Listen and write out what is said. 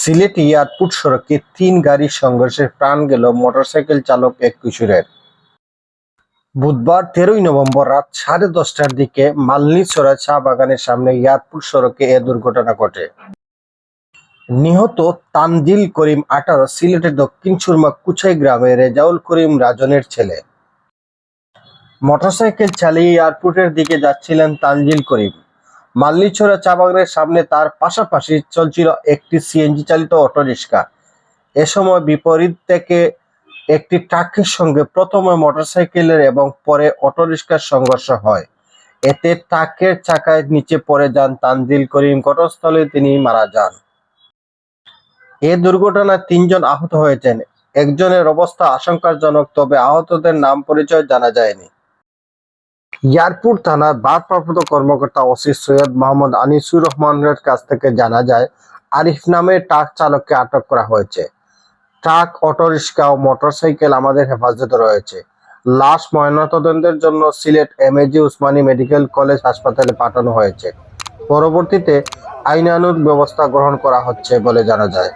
Sylhet airport সড়কে তিন গাড়ির সংঘর্ষে প্রাণ গেল মোটরসাইকেল চালক এক কিশোরের। বুধবার তেরোই নভেম্বর রাত সাড়ে দশটার দিকে মালনীছড়া চা বাগানের সামনে এয়ারপোর্ট সড়কে এ দুর্ঘটনা ঘটে। নিহত তানজিল করিম আঠারো সিলেটের দক্ষিণ সুরমা কুচাই গ্রামে রেজাউল করিম রাজনের ছেলে। মোটরসাইকেল চালিয়ে এয়ারপোর্টের দিকে যাচ্ছিলেন তানজিল করিম। মাল্লিছড়া চা বাগানের সামনে তার পাশাপাশি চলছিল একটি সিএনজি চালিত অটোরিক্সা এ সময় বিপরীত থেকে একটি ট্রাকের সঙ্গে প্রথমে মোটরসাইকেলের এবং পরে অটোরিক্সার সংঘর্ষ হয়। এতে ট্রাকের চাকায় নিচে পড়ে যান তানজিল করিম। ঘটনাস্থলে তিনি মারা যান। এ দুর্ঘটনায় তিনজন আহত হয়েছেন। একজনের অবস্থা আশঙ্কাজনক, তবে আহতদের নাম পরিচয় জানা যায়নি। এয়ারপোর্ট থানার ভারপ্রাপ্ত কর্মকর্তা ওসি সৈয়দ মোহাম্মদ আনিসুর রহমানের কাছ থেকে জানা যায়, আরিফ নামে ট্রাক চালককে আটক করা হয়েছে। ট্রাক অটোরিক্সা ও মোটরসাইকেল আমাদের হেফাজতে রয়েছে। লাশ ময়নাতদন্তের জন্য Sylhet MAG Osmani medical college হাসপাতালে পাঠানো হয়েছে। পরবর্তীতে আইনানুগ ব্যবস্থা গ্রহণ করা হচ্ছে বলে জানা যায়।